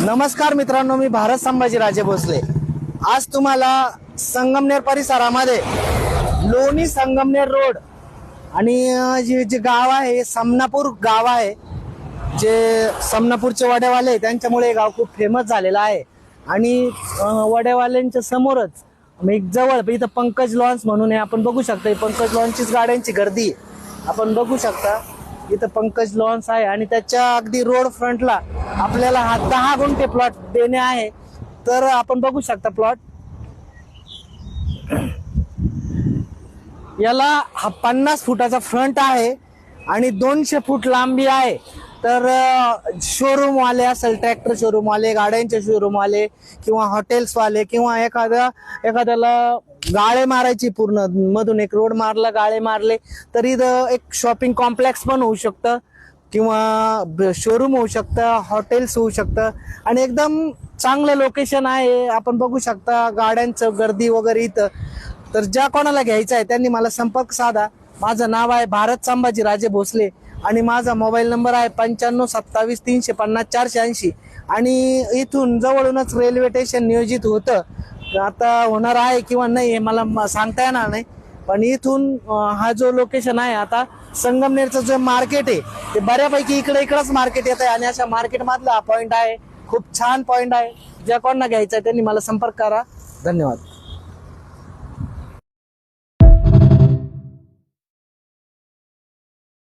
नमस्कार मित्रांनो मी भारत संभाजी राजे भोसले. आज तुम्हाला संगमनेर परिसरामध्ये लोणी संगमनेर रोड आणि जे जे गाव आहे समनापूर गाव आहे. जे समनापूरचे वडेवाले त्यांच्यामुळे हे गाव खूप फेमस झालेलं आहे. आणि वडेवाल्यांच्या समोरच एक जवळ इथं पंकज लॉन्स म्हणून आहे आपण बघू शकता पंकज लॉन्सचीच गाड्यांची गर्दी आपण बघू शकता इथं पंकज लॉन्स आहे आणि त्याच्या अगदी रोड फ्रंटला आपल्याला हा दहा गुंठे प्लॉट देणे आहे. तर आपण बघू शकता प्लॉट याला हा पन्नास फुटाचा फ्रंट आहे आणि दोनशे फूट लांबी आहे. तर शोरूम वाले असेल ट्रॅक्टर शोरूम वाले गाड्यांचे शोरूम वाले किंवा हॉटेल्स वाले किंवा एखाद्या एखाद्याला गाळे मारायची पूर्ण मधून एक रोड मारला गाळे मारले तरी एक शॉपिंग कॉम्प्लेक्स पण होऊ शकतं. किंवा शोरूम होऊ शकतं हॉटेल्स होऊ शकतं. आणि एकदम चांगलं लोकेशन आहे. आपण बघू शकता गाड्यांचं गर्दी वगैरे इथं. तर ज्या कोणाला घ्यायचं आहे त्यांनी मला संपर्क साधा. माझं नाव आहे भारत संभाजी राजे भोसले आणि माझा मोबाईल नंबर आहे पंच्याण्णव सत्तावीस तीनशे पन्नास चारशे ऐंशी. आणि इथून जवळूनच रेल्वे स्टेशन नियोजित होतं. आता होणार आहे किंवा नाही हे मला म- सांगता येणार नाही. पण इथून हा जो लोकेशन आहे आता संगमनेरचं जे मार्केट आहे ते बऱ्यापैकी इकडे इकडंच मार्केट येत आहे आणि अशा मार्केट मधला हा आहे. खूप छान पॉईंट आहे. ज्या कोणाला घ्यायचा आहे त्यांनी मला संपर्क करा. धन्यवाद.